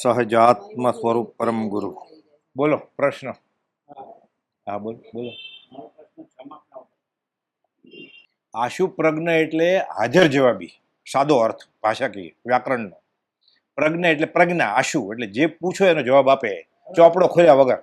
સહજાત્મ સ્વરૂપ પરમ ગુરુ બોલો પ્રશ્ન હા બોલ બોલો આશુ પ્રજ્ઞ એટલે હાજર જવાબી સાદો અર્થ ભાષાકીય વ્યાકરણનો પ્રજ્ઞ એટલે પ્રજ્ઞા આશુ એટલે જે પૂછો એનો જવાબ આપે ચોપડો ખોલ્યા વગર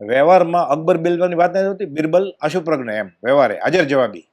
વ્યવહારમાં અકબર બિરબલની વાત નથી હોતી બિરબલ આશુ પ્રજ્ઞ એમ વ્યવહારે હાજર જવાબી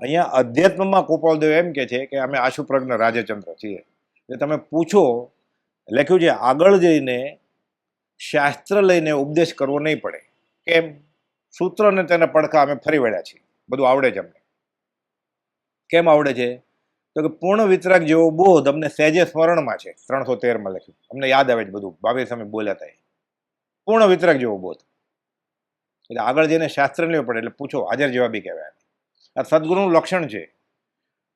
અહીંયા અધ્યાત્મમાં ગોપાલદેવ એમ કે છે કે અમે આશુ પ્રજ્ઞ રાજચંદ્ર છીએ એટલે તમે પૂછો લખ્યું છે, આગળ જઈને શાસ્ત્ર લઈને ઉપદેશ કરવો નહીં પડે. કેમ? સૂત્ર ને તેના પડખા અમે ફરી વળ્યા છીએ. બધું આવડે છે અમને. કેમ આવડે છે? તો કે પૂર્ણ વિતરાગ જેવો બોધ અમને સહેજે સ્મરણમાં છે. ત્રણસો તેરમાં લખ્યું. અમને યાદ આવે છે બધું. ભાવે સમય બોલ્યા હતા પૂર્ણ વિતરાગ જેવો બોધ. એટલે આગળ જઈને શાસ્ત્ર લેવું પડે એટલે પૂછો, હાજર જવાબી કહેવાય. આ સદગુરુનું લક્ષણ છે.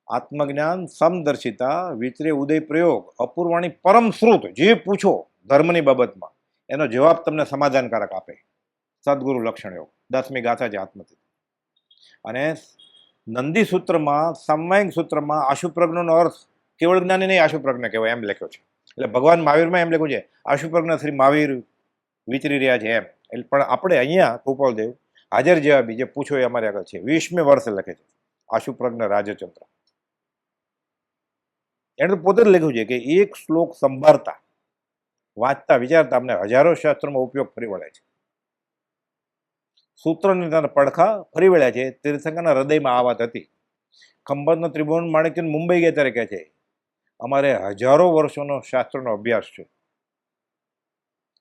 આત્મજ્ઞાન સમદર્શિતા, વિચરે ઉદય પ્રયોગ, અપૂર્વાણી પરમ શ્રુત જે પૂછો ધર્મની બાબતમાં, એનો જવાબ તમને સમાધાનકારક આપે. સદગુરુ લક્ષણ યોગ દસમી ગાથા છે આત્મથી અને નંદી સૂત્રમાં સમવાયિક સૂત્રમાં આશુપ્રજ્ઞનો અર્થ, કેવળ જ્ઞાની નહીં આશુપ્રજ્ઞ કહેવાય એમ લખ્યો છે. એટલે ભગવાન મહાવીરમાં એમ લખ્યું છે, આશુપ્રજ્ઞ શ્રી મહાવીર વિચરી રહ્યા છે એમ. એટલે પણ આપણે અહીંયા ગોપાલદેવ હાજર જેવા બીજે પૂછો એ અમારે આગળ છે. વીસમી વર્ષે લખે છે, આશુપ્રજ્ઞ રાજચંદ્ર. એણે તો પોતે જ લખ્યું છે કે એક શ્લોક સંભાળતા, વાંચતા, વિચારતા અમને હજારો શાસ્ત્રોમાં ઉપયોગ ફરી વળે છે. સૂત્રની તેના પડખા ફરી વળ્યા છે. તીર્થંકરના હૃદયમાં આ વાત હતી. ખંભાતનો ત્રિભુવન માણેક મુંબઈ ગયા ત્યારે કહે છે, અમારે હજારો વર્ષોનો શાસ્ત્રનો અભ્યાસ છે.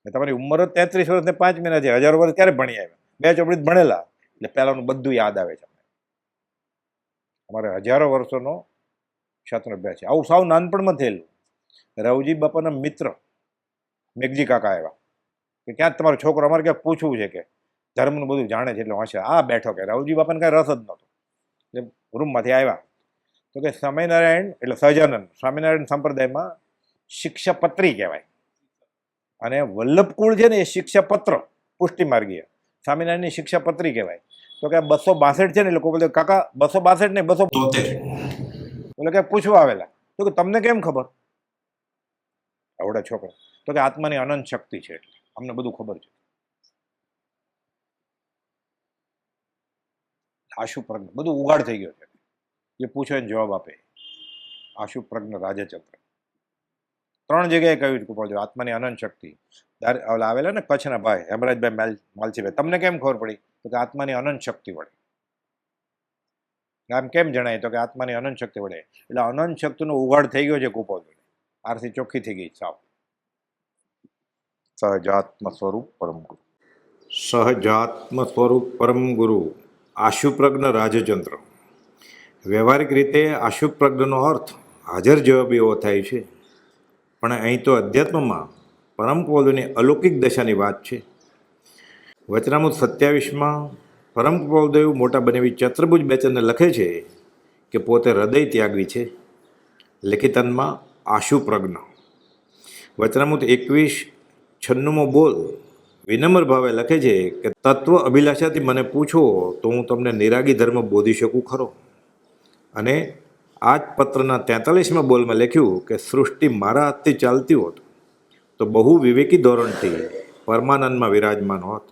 એ તમારી ઉંમર તેત્રીસ વર્ષ ને પાંચ મહિના છે. હજારો વર્ષ ક્યારે ભણી આવ્યા? બે ચોપડી ભણેલા. એટલે પહેલાનું બધું યાદ આવે છે અમારે હજારો વર્ષોનો શાસ્ત્ર અભ્યાસ છે. આવું સાવ નાનપણમાં થયેલું. રવજી બાપાના મિત્ર, મેઘજી કાકા આવ્યા. કે ક્યાં તમારો છોકરો? અમારે ક્યાંક પૂછવું છે કે ધર્મનું બધું જાણે છે એટલે વાંચે. આ બેઠો કે રાવજી બાપાને કાંઈ રસ જ નહોતો. એટલે રૂમમાંથી આવ્યા. તો કે સ્વામિનારાયણ, એટલે સહજાનંદ, સ્વામિનારાયણ સંપ્રદાયમાં શિક્ષાપત્રી કહેવાય. અને વલ્લભકુળ છે ને એ શિક્ષાપત્ર, પુષ્ટિમાર્ગીય. સ્વામિનારાયણની શિક્ષાપત્રી કહેવાય. તો કે બસો બાસઠ છે ને એટલે કોઈ બોલે, કાકા, બસો બાસઠ ને બસો તોતેર. બોલે કે પૂછવા આવેલા. તો કે તમને કેમ ખબર? આવડે છોકરો. તો કે આત્માની અનંત શક્તિ છે એટલે. અમને બધું ખબર છે. આશુ પ્રજ્ઞ. બધું ઉગાડ થઈ ગયો છે. જે પૂછે એને જવાબ આપે. આશુ પ્રજ્ઞ રાજચંદ્ર ત્રણ જગ્યાએ કહ્યું છે કૃપાલજી આત્માની અનંત શક્તિ. આવેલા ને કચ્છના ભાઈ, હેમરાજભાઈ માલ માલજીભાઈ તમને કેમ ખબર પડી? તો કે આત્માની અનંત શક્તિ વડે. આમ કેમ જણાય? તો કે આત્માની અનંત શક્તિ વડે. એટલે અનંત શક્તિનો ઉગાડ થઈ ગયો છે કુપાલજી આરસી ચોખ્ખી થઈ ગઈ સાવ સહજાત્મ સ્વરૂપ પરમ ગુરુ. સહજાત્મ સ્વરૂપ પરમ ગુરુ આશુપ્રજ્ઞ રાજચંદ્ર. વ્યવહારિક રીતે આશુપ્રજ્ઞનો અર્થ હાજર જવાબ એવો થાય છે. પણ અહીં તો અધ્યાત્મમાં પરમ કોલોની અલૌકિક દશાની વાત છે. વચનામૃત સત્યાવીસમાં પરમ કૌલદેવ મોટા બનેવી ચત્રભુજ બેચનને લખે છે કે પોતે હૃદય ત્યાગવી છે. લેખિતનમાં આશુ પ્રજ્ઞ. વચનામૃત એકવીસ છન્નુમો બોલ વિનમ્ર ભાવે લખે છે કે તત્વ અભિલાષાથી મને પૂછો તો હું તમને નિરાગી ધર્મ બોધી શકું ખરો. અને આ જ પત્રના તેતાલીસમાં બોલમાં લખ્યું કે સૃષ્ટિ મારા હાથથી ચાલતી હોત તો બહુ વિવેકી ધોરણથી પરમાનંદમાં વિરાજમાન હોત.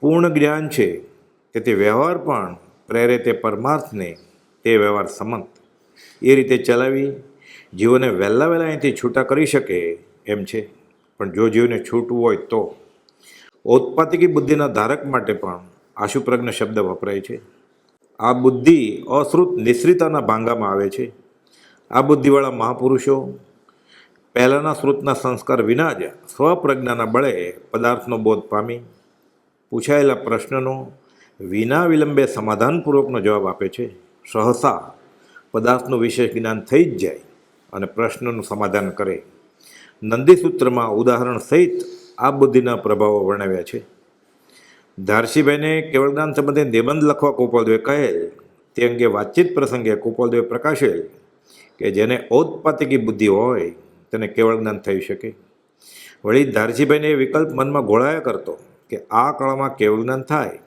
પૂર્ણ જ્ઞાન છે કે તે વ્યવહાર પણ પ્રેરે તે પરમાર્થને તે વ્યવહાર સમંત. એ રીતે ચલાવી, જીવોને વહેલા વહેલા અહીંથી છૂટા કરી શકે એમ છે. પણ જો જીવને છૂટવું હોય તો. ઔત્પાતિકી બુદ્ધિના ધારક માટે પણ આશુપ્રજ્ઞ શબ્દ વપરાય છે. આ બુદ્ધિ અશ્રુત નિશ્રિતાના ભાંગામાં આવે છે. આ બુદ્ધિવાળા મહાપુરુષો પહેલાંના શ્રુતના સંસ્કાર વિના જ સ્વપ્રજ્ઞાના બળે પદાર્થનો બોધ પામી, પૂછાયેલા પ્રશ્નનો વિના વિલંબે સમાધાનપૂર્વકનો જવાબ આપે છે. સહસા પદાર્થનું વિશેષ જ્ઞાન થઈ જ જાય અને પ્રશ્નનું સમાધાન કરે. નંદીસૂત્રમાં ઉદાહરણ સહિત આ બુદ્ધિના પ્રભાવો વર્ણવ્યા છે. ધારસીભાઈને કેવળદાન સંબંધે નિબંધ લખવા ગોપાલદેવે કહેલ, તે અંગે વાતચીત પ્રસંગે ગોપાલદેવે પ્રકાશેલ કે જેને ઔત્પાતિકી બુદ્ધિ હોય, તેને કેવળ જ્ઞાન થઈ શકે. વળી ધારસીભાઈને એ વિકલ્પ મનમાં ઘોળાયા કરતો કે આ કળામાં કેવળ જ્ઞાન થાય.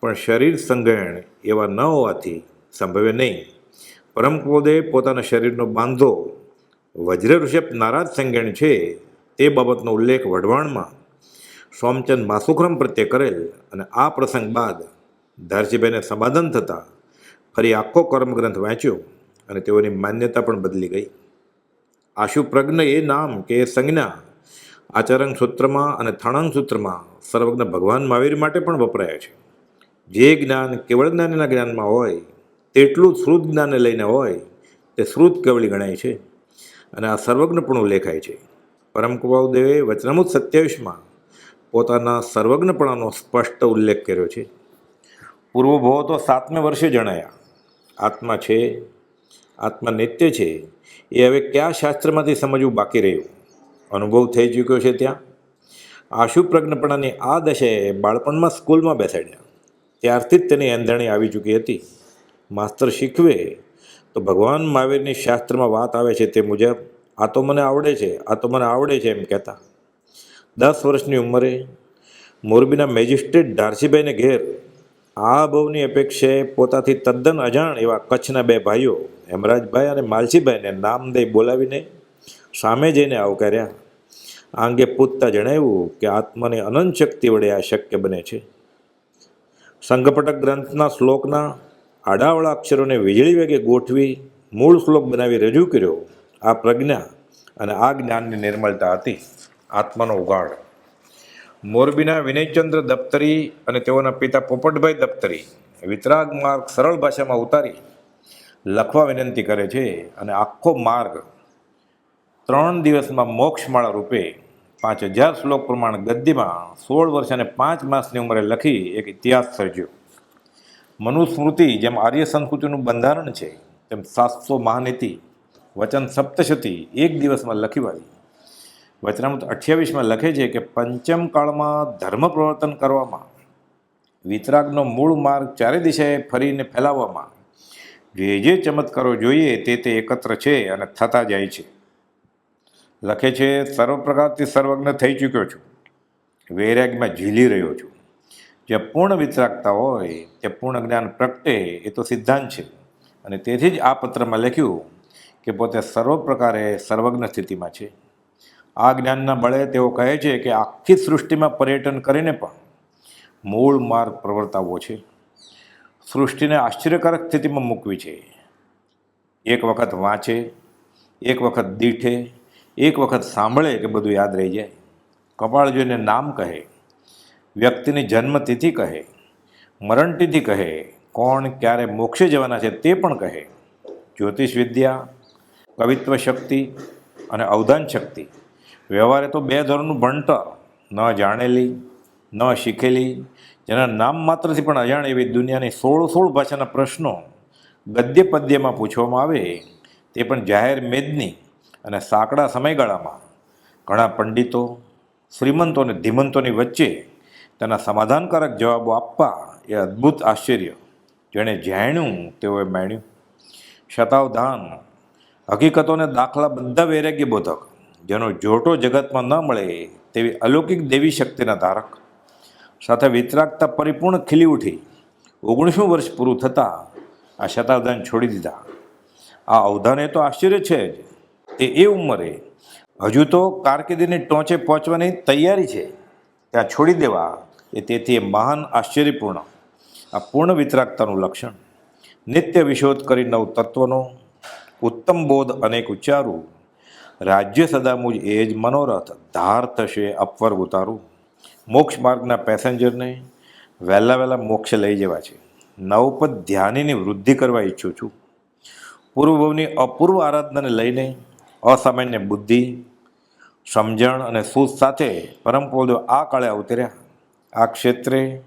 પણ શરીર સંગ્રહણ એવા ન હોવાથી સંભવે નહીં. પરમ ક્રોધે પોતાના શરીરનો બાંધો વજ્ર ઋષભ નારાજ સંગણ છે તે બાબતનો ઉલ્લેખ વઢવાણમાં સોમચંદ માસુખરમ પ્રત્યે કરેલ અને આ પ્રસંગ બાદ ધારસીભાઈને સમાધાન થતાં ફરી આખો કર્મગ્રંથ વાંચ્યો અને તેઓની માન્યતા પણ બદલી ગઈ. આશુપ્રજ્ઞ એ નામ કે એ સંજ્ઞા આચરણ સૂત્રમાં અને થણાંગ સૂત્રમાં સર્વજ્ઞ ભગવાન મહાવીર માટે પણ વપરાયા છે. જે જ્ઞાન કેવળ જ્ઞાનના જ્ઞાનમાં હોય, તેટલું શ્રુત જ્ઞાનને લઈને હોય, તે શ્રુત કેવળી ગણાય છે. અને આ સર્વજ્ઞપણું લેખાય છે. પરમ કુવાવદેવે વચનામૃત સત્યાવીસમાં પોતાના સર્વજ્ઞપણાનો સ્પષ્ટ ઉલ્લેખ કર્યો છે. પૂર્વભવો તો સાતમે વર્ષે જણાયા, આત્મા છે, આત્મા નિત્ય છે, એ હવે કયા શાસ્ત્રમાંથી સમજવું બાકી રહ્યું? અનુભવ થઈ ચૂક્યો છે ત્યાં? આશુપ્રજ્ઞપણાની આ દશાએ બાળપણમાં સ્કૂલમાં બેસાડ્યા. ત્યારથી જ તેની એંધણી આવી ચૂકી હતી. માસ્તર શીખવે તો ભગવાન મહાવીરની શાસ્ત્રમાં વાત આવે છે તે મુજબ, આ તો મને આવડે છે, આ તો મને આવડે છે એમ કહેતા. દસ વર્ષની ઉંમરે મોરબીના મેજિસ્ટ્રેટ ડારસીભાઈને ઘેર આ બહુની અપેક્ષાએ પોતાથી તદ્દન અજાણ એવા કચ્છના બે ભાઈઓ, હેમરાજભાઈ અને માલસીભાઈને નામ દઈ બોલાવીને સામે જઈને આવકાર્યા. આ અંગે પૂછતા જણાવ્યું કે આત્માની અનંત શક્તિ વડે આ શક્ય બને છે. સંઘપટક ગ્રંથના શ્લોકના આડાવળા અક્ષરોને વીજળી વેગે ગોઠવી મૂળ શ્લોક બનાવી રજૂ કર્યો. આ પ્રજ્ઞા અને આ જ્ઞાનની નિર્મળતા હતી. આત્માનો ઉગાડ. મોરબીના વિનયચંદ્ર દફતરી અને તેઓના પિતા પોપટભાઈ દફતરી વિતરાગ માર્ગ સરળ ભાષામાં ઉતારી લખવા વિનંતી કરે છે અને આખો માર્ગ ત્રણ દિવસમાં મોક્ષમાળા રૂપે પાંચ હજાર શ્લોક પ્રમાણ ગદ્યમાં સોળ વર્ષ અને પાંચ માસની ઉંમરે લખી એક ઇતિહાસ સર્જ્યો. મનુસ્મૃતિ જેમ આર્ય સંસ્કૃતિનું બંધારણ છે, તેમ સાતસો મહાનીતિ, વચન સપ્તશતી એક દિવસમાં લખી વાળી. વચનામૃત અઠ્યાવીસમાં લખે છે કે પંચમ કાળમાં ધર્મ પ્રવર્તન કરવામાં, વિતરાગનો મૂળ માર્ગ ચારે દિશાએ ફરીને ફેલાવવામાં, જે જે ચમત્કારો જોઈએ તે તે એકત્ર છે અને થતા જાય છે. લખે છે સર્વ પ્રકારથી સર્વજ્ઞ થઈ ચૂક્યો છું. વૈરાગ્યમાં ઝીલી રહ્યો છું. જે પૂર્ણ વિતરાગતા હોય તે પૂર્ણ જ્ઞાન પ્રગટે, એ તો સિદ્ધાંત છે. અને તેથી જ આ પત્રમાં લખ્યું કે પોતે સર્વ પ્રકારે સર્વજ્ઞ સ્થિતિમાં છે. આ જ્ઞાનના બળે તેઓ કહે છે કે આખી સૃષ્ટિમાં પર્યટન કરીને પણ મૂળ માર્ગ પ્રવર્તાવવો છે. સૃષ્ટિને આશ્ચર્યકારક સ્થિતિમાં મૂકવી છે. એક વખત વાંચે, એક વખત દીઠે એક વખત સાંભળે કે બધું યાદ રહી જાય. કપાળ જોઈને નામ કહે, વ્યક્તિની જન્મતિથિ કહે, મરણતિથિ કહે, કોણ ક્યારે મોક્ષે જવાના છે તે પણ કહે. જ્યોતિષ વિદ્યા, કવિત્વ શક્તિ અને અવધાન શક્તિ. વ્યવહારે તો બે ધોરણનું ભણતર, ન જાણેલી, ન શીખેલી, જેના નામ માત્રથી પણ અજાણ એવી દુનિયાની સોળ સોળ ભાષાના પ્રશ્નો ગદ્ય પદ્યમાં પૂછવામાં આવે, તે પણ જાહેર મેદની અને સાંકડા સમયગાળામાં ઘણા પંડિતો, શ્રીમંતો અને ધીમંતોની વચ્ચે તેના સમાધાનકારક જવાબો આપવા એ અદ્ભુત આશ્ચર્ય. જેણે જાણ્યું, તેઓએ માણ્યું શતાવધાન, હકીકતોને દાખલા બધા વૈરાગ્ય બોધક, જેનો જોટો જગતમાં ન મળે તેવી અલૌકિક દેવી શક્તિના ધારક. સાથે વિતરાગતા પરિપૂર્ણ ખીલી ઉઠી, ઓગણીસમું વર્ષ પૂરું થતાં આ શતાવધાન છોડી દીધા. આ અવધાને તો આશ્ચર્ય છે જ. તે એ ઉંમરે હજુ તો કારકિર્દીની ટોંચે પહોંચવાની તૈયારી છે. ત્યાં છોડી દેવા એ તેથી એ મહાન આશ્ચર્યપૂર્ણ, આ પૂર્ણ વિતરાગતાનું લક્ષણ. નિત્ય વિશોધ કરી નવ તત્વનો, ઉત્તમ બોધ અનેક ઉચ્ચારું. રાજ્ય સદા મુજ એ જ મનોરથ, ધાર થશે, અપવર ઉતારું. મોક્ષ માર્ગના પેસેન્જરને વહેલા વહેલા મોક્ષ લઈ જવા છે. નવપદ ધ્યાનીની વૃદ્ધિ કરવા ઈચ્છું છું. પૂર્વભવની અપૂર્વ આરાધનાને લઈને અસામાન્ય બુદ્ધિ, સમજણ અને સૂઝ સાથે પરમ આ કાળે અવતર્યા. આ ક્ષેત્રે,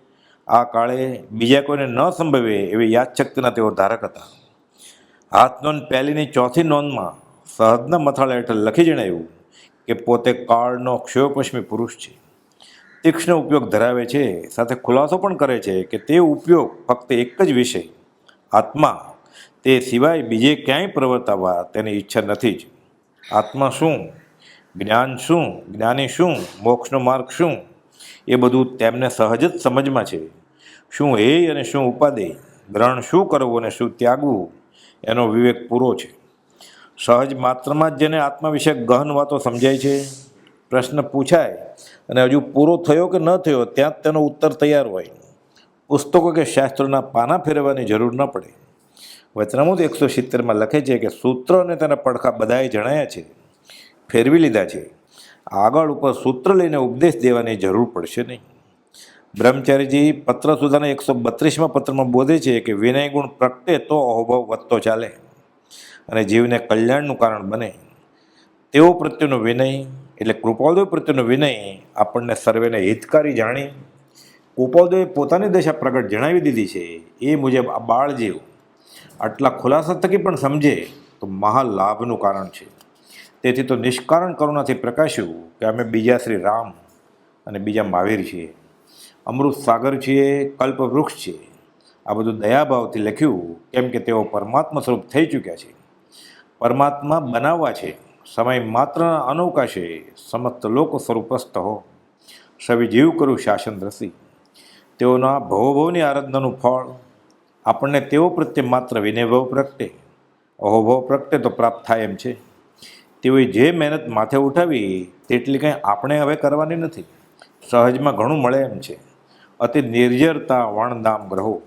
આ કાળે બીજા કોઈને ન સંભવે એવી યાદશક્તિના તેઓ ધારક હતા. હાથ નોંધ પહેલીની ચોથી નોંધમાં સહજના મથાળા હેઠળ લખી જણાવ્યું કે પોતે કાળનો ક્ષયોપશ્મી પુરુષ છે. તીક્ષ્ણ ઉપયોગ ધરાવે છે, સાથે ખુલાસો પણ કરે છે કે તે ઉપયોગ ફક્ત એક જ વિષય. આત્મા, તે સિવાય બીજે ક્યાંય પ્રવર્તાવા તેની ઈચ્છા નથી જ. આત્મા શું? જ્ઞાન શું? જ્ઞાની શું? મોક્ષનો માર્ગ શું? એ બધું તેમને સહજ જ સમજમાં છે. શું હે અને શું ઉપાદેય ગ્રહણ શું કરવું અને શું ત્યાગવું? એનો વિવેક પૂરો છે. સહજ માત્રમાં જ જેને આત્મા વિશે ગહન વાતો સમજાય છે? પ્રશ્ન પૂછાય અને હજુ પૂરો થયો કે ન થયો, ત્યાં જ તેનો ઉત્તર તૈયાર હોય. પુસ્તકો કે શાસ્ત્રોના પાના ફેરવવાની જરૂર ન પડે. વચનામૃત એકસો સિત્તેરમાં લખે છે કે સૂત્ર અને તેના પડખા બધાએ જણાયા છે, ફેરવી લીધા છે. આગળ ઉપર સૂત્ર લઈને ઉપદેશ દેવાની જરૂર પડશે નહીં. બ્રહ્મચારીજી પત્ર સુધાના એકસો બત્રીસમાં પત્રમાં બોધે છે કે વિનય ગુણ પ્રગટે તો અહોભાવ વધતો ચાલે અને જીવને કલ્યાણનું કારણ બને. તેઓ પ્રત્યેનો વિનય એટલે કૃપાલદેવ પ્રત્યેનો વિનય આપણને સર્વેને હિતકારી જાણી. કૃપાલદેવે પોતાની દશા પ્રગટ જણાવી દીધી છે. એ મુજબ આ બાળ જીવ આટલા ખુલાસા થકી પણ સમજે તો મહાલાભનું કારણ છે. તેથી તો નિષ્કારણ કરુણાથી પ્રકાશ્યું કે અમે બીજા શ્રી રામ અને બીજા મહાવીર છીએ. અમૃત સાગર છીએ કલ્પ વૃક્ષ છીએ આ બધું દયાભાવથી લખ્યું કેમ કે તેઓ પરમાત્મા સ્વરૂપ થઈ ચૂક્યા છે. પરમાત્મા બનાવવા છે, સમય માત્ર અનવકાશે સમસ્ત લોક સ્વરૂપસ્થ હો. સવિ જીવ કરું શાસન રસી. તેઓના ભવભવની આરાધનાનું ફળ આપણને તેઓ પ્રત્યે માત્ર વિનયભાવ પ્રગટે. અહોભાવ પ્રગટે તો પ્રાપ્ત થાય એમ છે. તેઓએ જે મહેનત માથે ઉઠાવી, તેટલી કંઈ આપણે હવે કરવાની નથી. સહજમાં ઘણું મળે એમ છે. અતિ નિર્જરતા વણદામ ગ્રહો.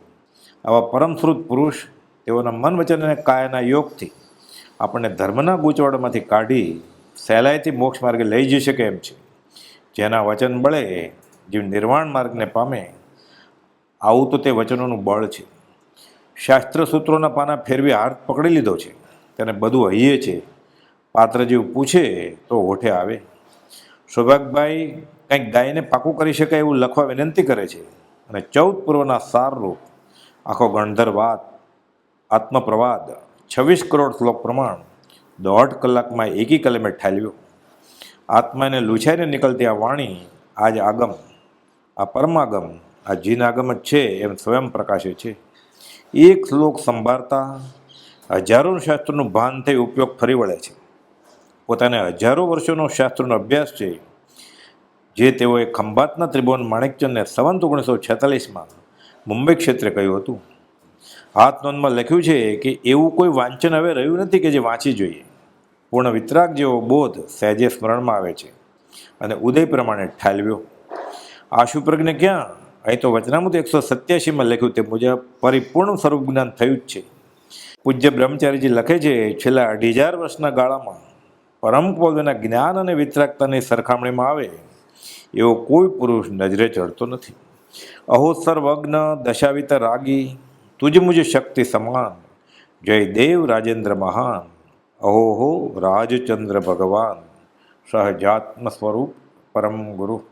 આવા પરમશ્રુત પુરુષ તેઓના મન વચન અને કાયાના યોગથી આપણને ધર્મના ગૂંચવાડમાંથી કાઢી, સહેલાઈથી મોક્ષ માર્ગે લઈ જઈ શકે એમ છે. જેના વચન બળે, જીવ નિર્વાણ માર્ગને પામે, આવું તો તે વચનોનું બળ છે. શાસ્ત્ર સૂત્રોના પાના ફેરવી હાથ પકડી લીધો છે. તેને બધું હૈયે છે. પાત્ર જેવું પૂછે તો હોઠે આવે. સૌભાગભાઈ કંઈક ગાયને પાકું કરી શકાય એવું લખવા વિનંતી કરે છે. અને ચૌદ પૂર્વના સારરૂપ આખો ગણધર વાત આત્મપ્રવાદ, છવ્વીસ કરોડ શ્લોક પ્રમાણ, દોઢ કલાકમાં એકી કલમે ઠાલવ્યો. આત્માને લૂછાઈને નીકળતી આ વાણી આજ આગમ, આ પરમાગમ, આ જીન આગમ જ છે એમ સ્વયં પ્રકાશે છે. એક શ્લોક સંભાળતા હજારો શાસ્ત્રોનું ભાન થઈ ઉપયોગ ફરી વળે છે. પોતાને હજારો વર્ષોનો શાસ્ત્રોનો અભ્યાસ છે. જે તેઓએ ખંભાતના ત્રિભુવન માણેકચંદને સંવંત ઓગણીસો છેતાલીસમાં મુંબઈ ક્ષેત્રે કહ્યું હતું. હાથ નોંધમાં લખ્યું છે કે એવું કોઈ વાંચન હવે રહ્યું નથી કે જે વાંચી જોઈએ. પૂર્ણ વિતરાગ જેવો બોધ સહેજે સ્મરણમાં આવે છે અને ઉદય પ્રમાણે ઠાલવ્યો. આશુપ્રજ્ઞ ક્યાં? અહીં તો વચનામૃત એકસો સત્યાસીમાં લખ્યું તે મુજબ પરિપૂર્ણ સ્વરૂપ જ્ઞાન થયું જ છે. પૂજ્ય બ્રહ્મચારીજી લખે છે, છેલ્લા અઢી હજાર વર્ષના ગાળામાં પરમ પદના જ્ઞાન અને વિતરાગતાની સરખામણીમાં આવે એવો કોઈ પુરુષ નજરે ચડતો નથી. અહો સર્વજ્ઞ દશાવિત રાગી, તુજ મુજ શક્તિ સમાન, જય દેવ રાજેન્દ્ર મહાન, અહો હો રાજચંદ્ર ભગવાન, સહજાત્મ સ્વરૂપ પરમ ગુરુ.